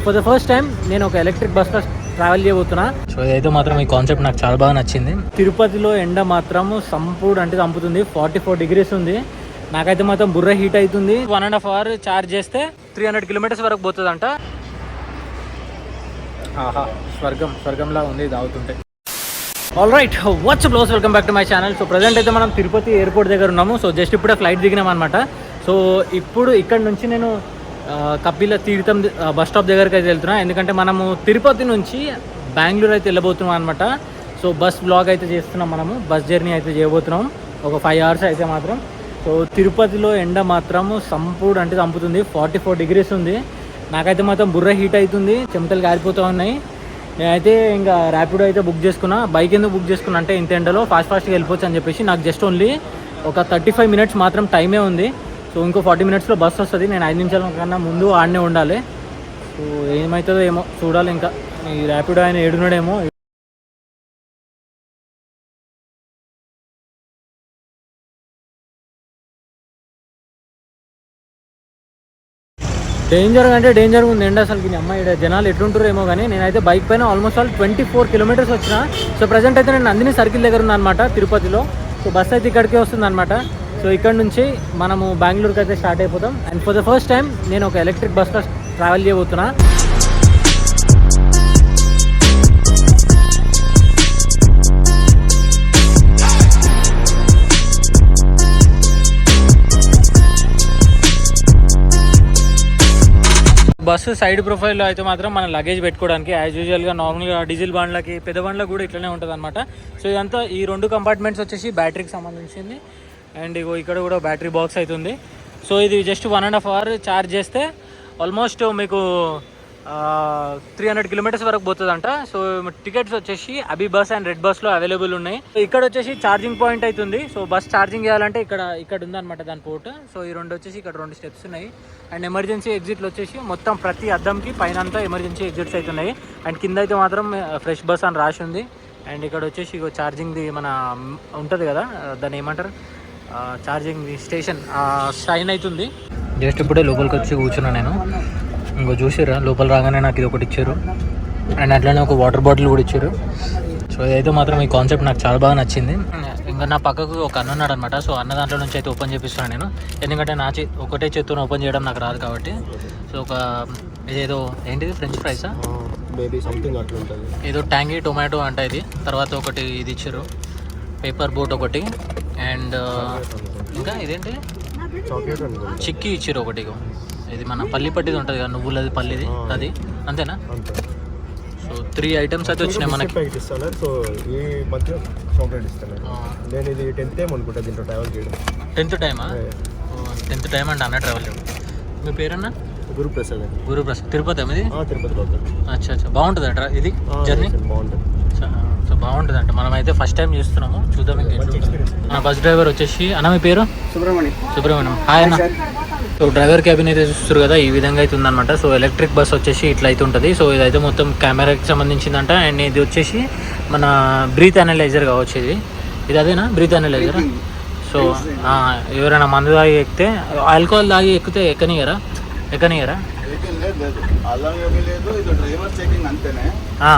And for the first time నేను ఒక electric బస్లో ట్రావెల్ చేయబోతున్నా. సో ఇదైతే మాత్రం ఈ కాన్సెప్ట్ నాకు చాలా బాగా నచ్చింది. తిరుపతిలో ఎండ మాత్రం సంపూడు అంటే చంపుతుంది. ఫార్టీ ఫోర్ డిగ్రీస్ ఉంది. నాకైతే మాత్రం బుర్ర హీట్ అవుతుంది. One and half hour charge చేస్తే త్రీ హండ్రెడ్ కిలోమీటర్స్ వరకు పోతుందంట. ఆహా స్వర్గం స్వర్గంలా ఉంది ఇది అవుతుంటే all right what's bros welcome back to my channel so present అయితే మనం తిరుపతి ఎయిర్పోర్ట్ దగ్గర ఉన్నాము. సో జస్ట్ ఇప్పుడే ఫ్లైట్ దిగినాం అనమాట సో ఇప్పుడు ఇక్కడ నుంచి నేను కపిల తీర్థం బస్ స్టాప్ దగ్గరికి అయితే వెళ్తున్నాం. ఎందుకంటే మనము తిరుపతి నుంచి బెంగళూరు అయితే వెళ్ళబోతున్నాం అనమాట సో బస్ బ్లాగ్ అయితే చేస్తున్నాం మనము. బస్ జర్నీ అయితే చేయబోతున్నాం. ఒక ఫైవ్ అవర్స్ అయితే మాత్రం. సో తిరుపతిలో ఎండ మాత్రము సంపూడు అంటే చంపుతుంది. ఫార్టీ ఫోర్ డిగ్రీస్ ఉంది. నాకైతే మాత్రం బుర్ర హీట్ అవుతుంది చెమటలు కారిపోతూ ఉన్నాయి. నేనైతే ఇంకా ర్యాపిడో అయితే బుక్ చేసుకున్నా. బైక్ ఎందుకు బుక్ చేసుకున్నా అంటే ఇంత ఎండలో ఫాస్ట్ ఫాస్ట్గా వెళ్ళిపోవచ్చు అని చెప్పేసి. నాకు జస్ట్ ఓన్లీ ఒక థర్టీ ఫైవ్ మినిట్స్ మాత్రం టైమే ఉంది. సో ఇంకో ఫార్టీ మినిట్స్లో బస్ వస్తుంది. నేను ఐదు నిమిషాల కన్నా ముందు ఆడనే ఉండాలి. సో ఏమవుతుందో ఏమో చూడాలి ఇంకా. ఈ ర్యాపిడో ఆయన ఏడున్నాడేమో. డేంజర్ అంటే డేంజర్ ఉంది. ఎండ అసలు ఈ అమ్మాయి జనాలు ఎట్లుంటారేమో కానీ నేనైతే బైక్ పైన almost all twenty four kilometers వచ్చిన. సో ప్రజెంట్ అయితే నేను నందిని సర్కిల్ దగ్గర ఉన్నా అనమాట తిరుపతిలో. సో బస్ అయితే ఇక్కడికే వస్తుంది అనమాట సో ఇక్కడ నుంచి మనము బెంగళూరుకి అయితే స్టార్ట్ అయిపోతాం. And for the first time నేను ఒక ఎలక్ట్రిక్ బస్లో ట్రావెల్ చేయబోతున్నా. బస్సు సైడ్ ప్రొఫైల్లో అయితే మాత్రం మన లగేజ్ పెట్టుకోవడానికి యాజ్ యూజువల్గా నార్మల్గా డీజిల్ బండ్లకి పెద్ద బండ్లకు కూడా ఇట్లనే ఉంటుంది అనమాట సో ఇదంతా ఈ రెండు కంపార్ట్మెంట్స్ వచ్చేసి బ్యాటరీకి సంబంధించింది. అండ్ ఇగో ఇక్కడ కూడా బ్యాటరీ బాక్స్ అవుతుంది సో ఇది just one and half hour charge చేస్తే ఆల్మోస్ట్ మీకు త్రీ హండ్రెడ్ కిలోమీటర్స్ వరకు పోతుందంట. సో టికెట్స్ వచ్చేసి అబి బస్ అండ్ రెడ్ బస్లో అవైలబుల్ ఉన్నాయి. సో ఇక్కడ వచ్చేసి ఛార్జింగ్ పాయింట్ అవుతుంది సో బస్ ఛార్జింగ్ చేయాలంటే ఇక్కడ ఇక్కడ ఉందన్నమాట దాని పోర్ట్ సో ఈ రెండు వచ్చేసి ఇక్కడ రెండు స్టెప్స్ ఉన్నాయి. అండ్ ఎమర్జెన్సీ ఎగ్జిట్లు వచ్చేసి మొత్తం ప్రతి అద్దంకి పైన అంతా ఎమర్జెన్సీ ఎగ్జిట్స్ అవుతున్నాయి. అండ్ కింద అయితే మాత్రం ఫ్రెష్ బస్ అని రాసి ఉంది. అండ్ ఇక్కడ వచ్చేసి ఇగో ఛార్జింగ్ది మన ఉంటుంది కదా దాన్ని ఏమంటారు? ఛార్జింగ్ స్టేషన్ షైన్ అవుతుంది. జస్ట్ ఇప్పుడే లోపలికి వచ్చి కూర్చున్నా నేను. ఇంకో చూసిరా లోపల రాగానే నాకు ఇది ఒకటి ఇచ్చారు. అండ్ అట్లనే ఒక వాటర్ బాటిల్ కూడా ఇచ్చారు. సో ఇదైతే మాత్రం ఈ కాన్సెప్ట్ నాకు చాలా బాగా నచ్చింది. ఇంకా నా పక్కకు ఒక అన్న ఉన్నాడు అనమాట సో అన్న దాంట్లో నుంచి అయితే ఓపెన్ చేపిస్తున్నాను నేను. ఎందుకంటే నా చే ఒకటే చేతితో ఓపెన్ చేయడం నాకు రాదు కాబట్టి. సో ఒక ఇదేదో ఏంటిది? ఫ్రెంచ్ ఫ్రైసా మేబీ సంథింగ్ అట్లా ఉంటుంది. ఏదో ట్యాంగీ టొమాటో అంట ఇది. తర్వాత ఒకటి ఇది ఇచ్చారు. పేపర్ బోట్ ఒకటి. అండ్ ఇంకా ఇదేంటి? చిక్కీ ఇచ్చారు ఒకటి. ఇది మన పల్లి పట్టిది ఉంటుంది కదా నువ్వులది పల్లిది అది. అంతేనా? అంతే సో త్రీ ఐటమ్స్ అయితే వచ్చినాయి మనకి. సో ఈ మధ్య చాక్లెట్ ఇస్తాను. నేను ఇది టెన్త్ టైం అనుకుంటా దీంట్లో ట్రావెల్ చేయడం. టెన్త్ టైమా? టెన్త్ టైం అండి అన్న ట్రావెల్ చేయడం. మీ పేరన్నా? గురుప్రసాద్ అండి. గురుప్రసాద్. తిరుపతి ఆ, తిరుపతి లోకల్. అచ్చా అచ్చా. బాగుంటుంది అంట ఇది? జర్నీ బాగుంటుంది సో బాగుంటుంది. అంట మనం అయితే ఫస్ట్ టైం చేస్తున్నాము. చూద్దాం. మన బస్ డ్రైవర్ వచ్చేసి అన్న మీ పేరు? సుబ్రహ్మణ్యం. సుబ్రహ్మణ్యం. హాయ్ అన్న. సో డ్రైవర్ క్యాబిన్ అయితే చూస్తారు కదా ఈ విధంగా అయితే ఉందన్నమాట. సో ఎలక్ట్రిక్ బస్ వచ్చేసి ఇట్లా అయితే ఉంటుంది. సో ఇదైతే మొత్తం కెమెరాకి సంబంధించిందంట. అండ్ ఇది వచ్చేసి మన బ్రీత్ అనలైజర్ కావచ్చు ఇది. ఇది అదేనా? బ్రీత్ అనలైజర్ సో ఆ, ఎవరైనా మందు తాగి ఎక్కితే ఆల్కహాల్ తాగి ఎక్కితే ఎక్కనియరా ఎక్కనియరా అల్లం ఏమీ లేదు ఇది డ్రైవర్ చెకింగ్ అంతేనే. ఆ,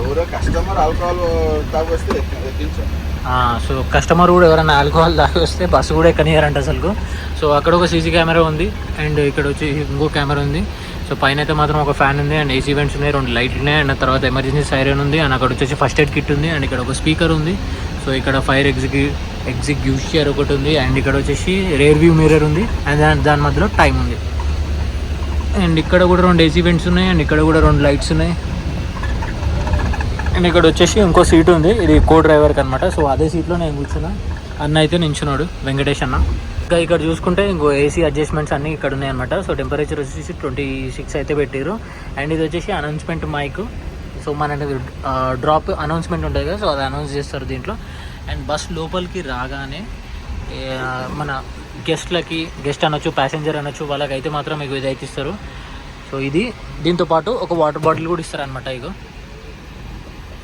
ఎవరో కస్టమర్ ఆల్కహాల్ తాగొస్తే సో కస్టమర్ కూడా ఎవరైనా ఆల్కహాల్ తాగి వస్తే బస్సు కూడా ఎక్కనియరంట అసలు సో అక్కడ ఒక సీసీ కెమెరా ఉంది అండ్ ఇక్కడ వచ్చి ఇంకో కెమెరా ఉంది. సో పైన అయితే మాత్రం ఒక ఫ్యాన్ ఉంది అండ్ ఏసీ వెంట్స్ ఉన్నాయి రెండు లైట్లు ఉన్నాయి అండ్ తర్వాత ఎమర్జెన్సీ సైరన్ ఉంది అండ్ అక్కడ వచ్చేసి ఫస్ట్ ఎయిడ్ కిట్ ఉంది అండ్ ఇక్కడ ఒక స్పీకర్ ఉంది. సో ఇక్కడ ఫైర్ ఎగ్జిక్యూ ఎగ్జిక్యూషియర్ ఒకటి ఉంది అండ్ ఇక్కడ వచ్చేసి రేర్ వ్యూ మిర్రర్ ఉంది అండ్ దాని దాని మధ్యలో టైం ఉంది. అండ్ ఇక్కడ కూడా రెండు ఏసీ వెంట్స్ ఉన్నాయి అండ్ ఇక్కడ కూడా రెండు లైట్స్ ఉన్నాయి. అండ్ ఇక్కడ వచ్చేసి ఇంకో సీట్ ఉంది ఇది కో డ్రైవర్కి అనమాట సో అదే సీట్లో నేను కూర్చున్నా. అన్న అయితే నించున్నాడు వెంకటేష్ అన్న. ఇంకా ఇక్కడ చూసుకుంటే ఇంకో ఏసీ అడ్జస్ట్మెంట్స్ అన్నీ ఇక్కడ ఉన్నాయి అనమాట సో టెంపరేచర్ వచ్చేసి ట్వంటీ సిక్స్ అయితే పెట్టారు అండ్ ఇది వచ్చేసి అనౌన్స్మెంట్ మైక్ సో మన డ్రాప్ అనౌన్స్మెంట్ ఉంటుంది కదా సో అది అనౌన్స్ చేస్తారు దీంట్లో. అండ్ బస్ లోపలికి రాగానే మన గెస్ట్లకి గెస్ట్ అనొచ్చు ప్యాసింజర్ అనొచ్చు వాళ్ళకి అయితే మాత్రం మీకు ఇది అయితే ఇస్తారు. సో ఇది దీంతో పాటు ఒక వాటర్ బాటిల్ కూడా ఇస్తారు అనమాట ఇగో.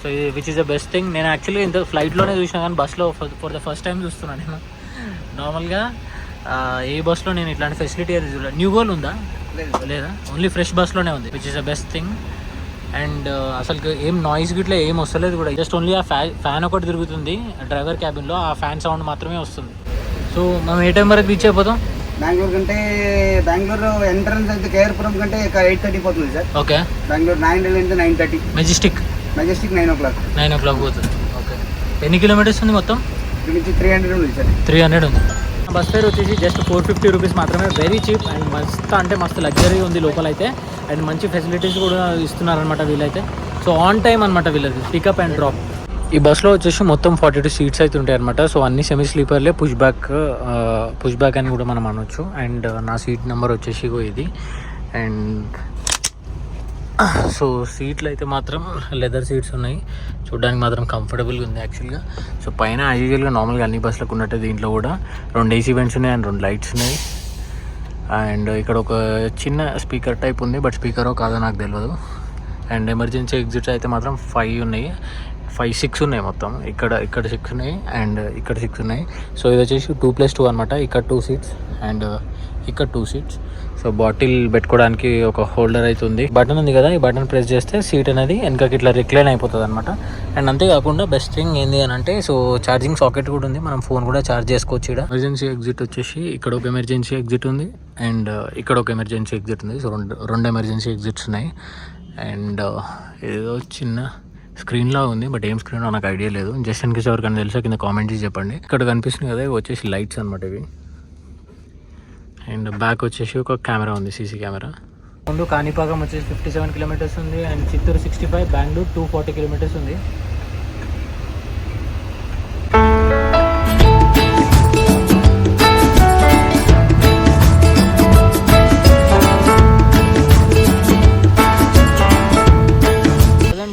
సో ఇది which is the best thing నేను యాక్చువల్గా ఇంత ఫ్లైట్లోనే చూసాను కానీ బస్లో ఫర్ ద ఫస్ట్ టైం చూస్తున్నాను నేను. నార్మల్గా ఏ బస్లో నేను ఇట్లాంటి ఫెసిలిటీ అయితే చూడలేదు న్యూ గోల్ ఉందా? లేదా? ఓన్లీ ఫ్రెష్ బస్లోనే ఉంది which is the best thing and అసలు ఏం నాయిస్ గిట్లా ఏం వస్తలేదు కూడా. జస్ట్ ఓన్లీ ఆ ఫ్యాన్ ఒకటి తిరుగుతుంది డ్రైవర్ క్యాబిన్లో ఆ ఫ్యాన్ సౌండ్ మాత్రమే వస్తుంది. సో మనం ఏ టైం వరకు రీచ్ అయిపోతాం? బెంగళూరు కంటే బెంగళూరు ఎంట్రన్స్ అయితే కేఆర్పురం కంటే ఎయిట్ థర్టీ పోతుంది సార్. ఓకే. బెంగళూరు నైన్ వెళ్ళి nine thirty Majestic Majestic nine o'clock nine o'clock పోతుంది. ఓకే. ఎన్ని కిలోమీటర్స్ ఉంది మొత్తం? ఇక్కడ నుంచి త్రీ హండ్రెడ్ ఉంది సార్. త్రీ హండ్రెడ్ ఉంది. బస్ ఫేర్ వచ్చేసి జస్ట్ ఫోర్ ఫిఫ్టీ రూపీస్ మాత్రమే. వెరీ చీప్ అండ్ మస్తు అంటే మస్తు లగ్జరీ ఉంది లోపల అయితే అండ్ మంచి ఫెసిలిటీస్ కూడా ఇస్తున్నారనమాట వీళ్ళైతే. సో ఆన్ టైం అనమాట వీళ్ళది. పికప్ అండ్ డ్రాప్ ఈ బస్లో వచ్చేసి మొత్తం ఫార్టీ టూ సీట్స్ అయితే ఉంటాయి అనమాట సో అన్ని సెమీ స్లీపర్లే పుష్ బ్యాక్ పుష్ బ్యాక్ అని కూడా మనం అనొచ్చు. అండ్ నా సీట్ నెంబర్ వచ్చేసి ఇది. అండ్ సో సీట్లు అయితే మాత్రం లెదర్ సీట్స్ ఉన్నాయి. చూడడానికి మాత్రం కంఫర్టబుల్గా ఉంది యాక్చువల్గా సో పైన యూజువల్గా నార్మల్గా అన్ని బస్సులకు ఉన్నట్టు దీంట్లో కూడా. రెండు ఏసీ వెంట్స్ ఉన్నాయి అండ్ రెండు లైట్స్ ఉన్నాయి. అండ్ ఇక్కడ ఒక చిన్న స్పీకర్ టైప్ ఉంది బట్ స్పీకరో కాదో నాకు తెలియదు అండ్ ఎమర్జెన్సీ ఎగ్జిట్స్ అయితే మాత్రం ఫైవ్ ఉన్నాయి. ఫైవ్ సిక్స్ ఉన్నాయి మొత్తం. ఇక్కడ ఇక్కడ సిక్స్ ఉన్నాయి అండ్ ఇక్కడ సిక్స్ ఉన్నాయి. సో ఇది వచ్చేసి టూ ప్లస్ టూ అనమాట ఇక్కడ టూ సీట్స్ అండ్ ఇక్కడ టూ సీట్స్ సో బాటిల్ పెట్టుకోవడానికి ఒక హోల్డర్ అయితే ఉంది. బటన్ ఉంది కదా ఈ బటన్ ప్రెస్ చేస్తే సీట్ అనేది వెనకకి ఇట్లా రిక్లైన్ అయిపోతుంది అనమాట అండ్ అంతేకాకుండా బెస్ట్ థింగ్ ఏంది అని అంటే సో ఛార్జింగ్ సాకెట్ కూడా ఉంది. మనం ఫోన్ కూడా ఛార్జ్ చేసుకోవచ్చు ఇక్కడ ఎమర్జెన్సీ ఎగ్జిట్ వచ్చేసి ఇక్కడ ఒక ఎమర్జెన్సీ ఎగ్జిట్ ఉంది అండ్ ఇక్కడ ఒక ఎమర్జెన్సీ ఎగ్జిట్ ఉంది. సో రెండు రెండు ఎమర్జెన్సీ ఎగ్జిట్స్ ఉన్నాయి. అండ్ ఏదో చిన్న స్క్రీన్లా ఉంది బట్ ఏం స్క్రీన్ నాకు ఐడియా లేదు. జస్ట్ ఇన్ కేసు ఎవరికైనా తెలుసా కింద కామెంట్ చేసి చెప్పండి. ఇక్కడ కనిపిస్తుంది కదా వచ్చేసి లైట్స్ అనమాట ఇవి. అండ్ బ్యాక్ వచ్చేసి ఒక కెమెరా ఉంది సీసీ కెమెరా. ముందు కాణిపాకం వచ్చేసి ఫిఫ్టీ సెవెన్ కిలోమీటర్స్ ఉంది and Chittoor sixty five Bengaluru two forty kilometers ఉంది.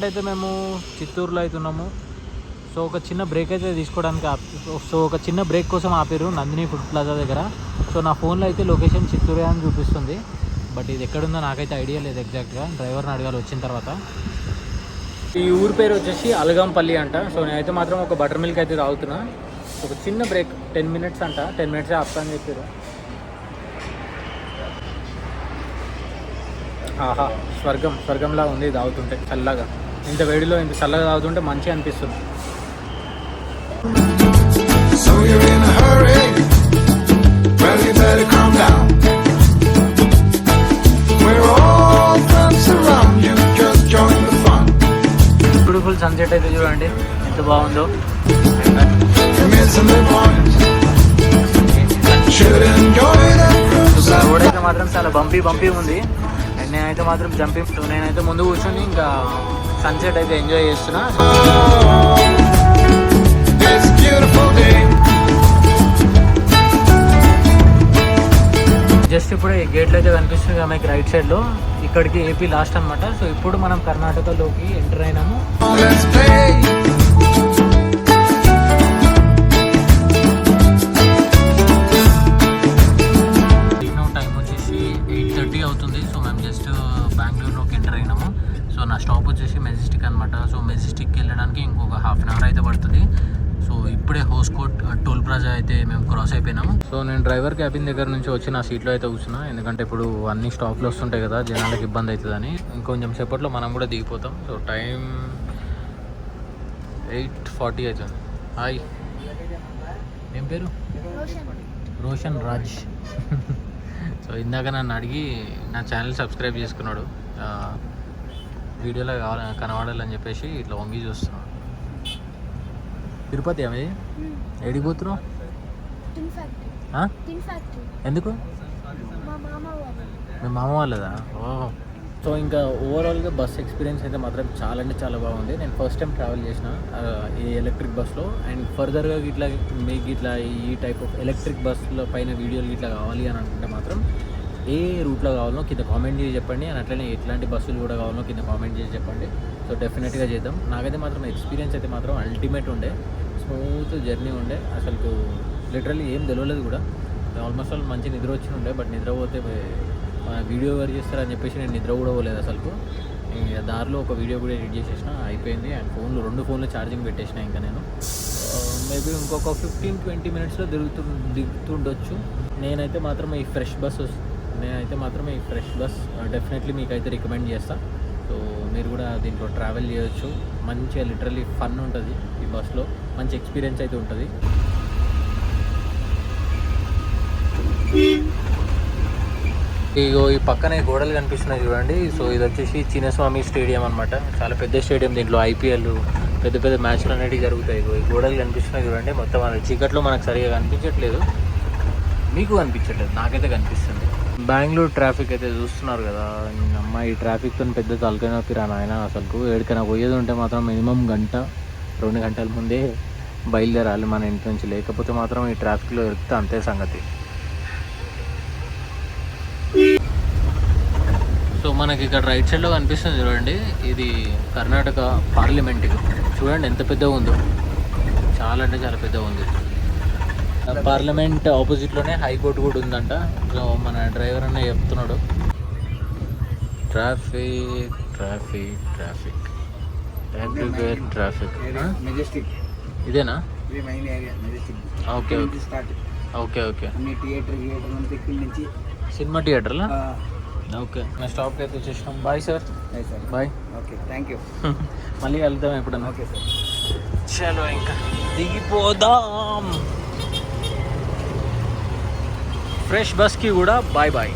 ప్రజెంట్ అయితే మేము చిత్తూరులో అయితే ఉన్నాము. సో ఒక చిన్న బ్రేక్ అయితే తీసుకోవడానికి సో ఒక చిన్న బ్రేక్ కోసం ఆపారు నందిని ఫుడ్ ప్లాజా దగ్గర. సో నా ఫోన్లో అయితే లొకేషన్ చిత్తూరే అని చూపిస్తుంది. బట్ ఇది ఎక్కడుందో నాకైతే ఐడియా లేదు ఎగ్జాక్ట్గా డ్రైవర్ని అడగాలి వచ్చిన తర్వాత. ఈ ఊరి పేరు వచ్చేసి అలగంపల్లి అంట. సో నేనైతే మాత్రం ఒక బటర్ మిల్క్ అయితే తాగుతున్నా. ఒక చిన్న బ్రేక్ టెన్ మినిట్స్ అంట. టెన్ మినిట్స్ ఆపుతా అని చెప్పారు. ఆహా స్వర్గం స్వర్గంలా ఉంది తాగుతుంటే చల్లగా. ఇంత వేడిలో ఇంత చల్లగా తాగుతుంటే మంచి అనిపిస్తుంది. బ్యూటిఫుల్ సన్సెట్ అయితే చూడండి. ఎంత బాగుందో. రోడ్ అయితే మాత్రం చాలా బంపీ బంపీ ఉంది. నేనైతే మాత్రం జంపింగ్ నేనైతే ముందు కూర్చొని ఇంకా సన్సెట్ అయితే ఎంజాయ్ చేస్తున్నా. జస్ట్ ఇప్పుడు ఈ గేట్లు అయితే కనిపిస్తుంది కదా మీకు రైట్ సైడ్లో ఇక్కడికి ఏపీ లాస్ట్ అన్నమాట. సో ఇప్పుడు మనం కర్ణాటకలోకి ఎంటర్ అయినాము. అనమాట సో మెజెస్టిక్కి వెళ్ళడానికి ఇంకొక హాఫ్ అన్ అవర్ అయితే పడుతుంది. సో ఇప్పుడే హోస్కోట్ టోల్ ప్లాజా అయితే మేము క్రాస్ అయిపోయినాము. సో నేను డ్రైవర్ క్యాబిన్ దగ్గర నుంచి వచ్చి నా సీట్లో అయితే కూర్చున్నా. ఎందుకంటే ఇప్పుడు అన్ని స్టాప్లు వస్తుంటాయి కదా జనాలకు ఇబ్బంది అవుతుందని. ఇంకొంచెం సేపట్లో మనం కూడా దిగిపోతాం. సో టైం ఎయిట్ ఫార్టీ అవుతుంది హాయ్. ఏం పేరు? రోషన్ రాజ్. సో ఇందాక నన్ను అడిగి నా ఛానల్ సబ్స్క్రైబ్ చేసుకున్నాడు. వీడియోలో కావాల కనబడాలని చెప్పేసి ఇట్లా వంగి చూస్తున్నాడు తిరుపతి అవి ఏడికి పోతున్నావు? ఎందుకు? మా మామ వాళ్ళదా. ఓ. సో ఇంకా ఓవరాల్గా బస్ ఎక్స్పీరియన్స్ అయితే మాత్రం చాలా అంటే చాలా బాగుంది. నేను ఫస్ట్ టైం ట్రావెల్ చేసిన ఈ ఎలక్ట్రిక్ బస్లో అండ్ ఫర్దర్గా ఇట్లా మీకు ఇట్లా ఈ టైప్ ఆఫ్ ఎలక్ట్రిక్ బస్సుల పైన వీడియోలు ఇట్లా కావాలి అని అనుకుంటే మాత్రం ఏ రూట్లో కావాలో కింద కామెంట్ చేసి చెప్పండి. అండ్ అట్లనే ఎట్లాంటి బస్సులు కూడా కావాలో కింద కామెంట్ చేసి చెప్పండి. సో డెఫినెట్గా చేద్దాం. నాకైతే మాత్రం ఎక్స్పీరియన్స్ అయితే మాత్రం అల్టిమేట్ ఉండే. స్మూత్ జర్నీ ఉండే. అసలు లిటరల్లీ ఏం తెలియలేదు కూడా. ఆల్మోస్ట్ ఆల్ మంచి నిద్ర వచ్చి ఉండే. బట్ నిద్రపోతే పోతే వీడియో ఎవరు చేస్తారని చెప్పేసి నేను నిద్ర కూడా పోలేదు అసలు దారిలో ఒక వీడియో కూడా ఎడిట్ చేసేసిన అయిపోయింది. అండ్ ఫోన్లు రెండు ఫోన్లు ఛార్జింగ్ పెట్టేసిన ఇంకా నేను. మేబీ ఇంకొక ఫిఫ్టీన్ ట్వంటీ మినిట్స్లో దిగుతు దిగుతుండొచ్చు. నేనైతే మాత్రం ఈ ఫ్రెష్ బస్ నేనైతే మాత్రం ఈ ఫ్రెష్ బస్ డెఫినెట్లీ మీకు అయితే రికమెండ్ చేస్తాను సో మీరు కూడా దీంట్లో ట్రావెల్ చేయొచ్చు. మంచిగా లిటరలీ ఫన్ ఉంటుంది ఈ బస్లో మంచి ఎక్స్పీరియన్స్ అయితే ఉంటుంది. ఇగో ఈ పక్కనే గోడలు కనిపిస్తున్నాయి చూడండి. సో ఇది వచ్చేసి చిన్నస్వామి స్టేడియం అనమాట చాలా పెద్ద స్టేడియం దీంట్లో. ఐపీఎల్ పెద్ద పెద్ద మ్యాచ్లు అనేవి జరుగుతాయి. ఇగో ఈ గోడలు కనిపిస్తున్నాయి చూడండి. మొత్తం అది చీకట్లో మనకు సరిగా కనిపించట్లేదు. మీకు కనిపించట్లేదు. నాకైతే కనిపిస్తుంది. బెంగళూరు ట్రాఫిక్ అయితే చూస్తున్నారు కదా. అమ్మ ఈ ట్రాఫిక్తో పెద్ద తలకాయ నొప్పి రా నాయన అసలు ఎక్కడికైనా పోయేది ఉంటే మాత్రం మినిమం గంట రెండు గంటల ముందే బయలుదేరాలి మన ఇంటి నుంచి. లేకపోతే మాత్రం ఈ ట్రాఫిక్లో ఎరికితే అంతే సంగతి. సో మనకి ఇక్కడ రైట్ సైడ్లో కనిపిస్తుంది చూడండి. ఇది కర్ణాటక పార్లమెంట్. చూడండి ఎంత పెద్దగా ఉందో. చాలా అంటే చాలా పెద్దగా ఉంది. పార్లమెంట్ ఆపోజిట్లోనే హైకోర్టు కూడా ఉందంట. మన డ్రైవర్ అన్న చెప్తున్నాడు. Traffic traffic traffic. Everywhere traffic Majestic ఇదేనా? Okay okay okay theatre theatre నుంచి సినిమా థియేటర్లా ఓకే నా స్టాప్కి అయితే వచ్చేసినాం. Bye sir sir bye okay thank you మళ్ళీ వెళ్తాం ఎప్పుడన్నా. ఓకే సార్ చలో ఇంకా. దిగిపోదాం. ఫ్రెష్ బస్కి కూడా బాయ్ బాయ్.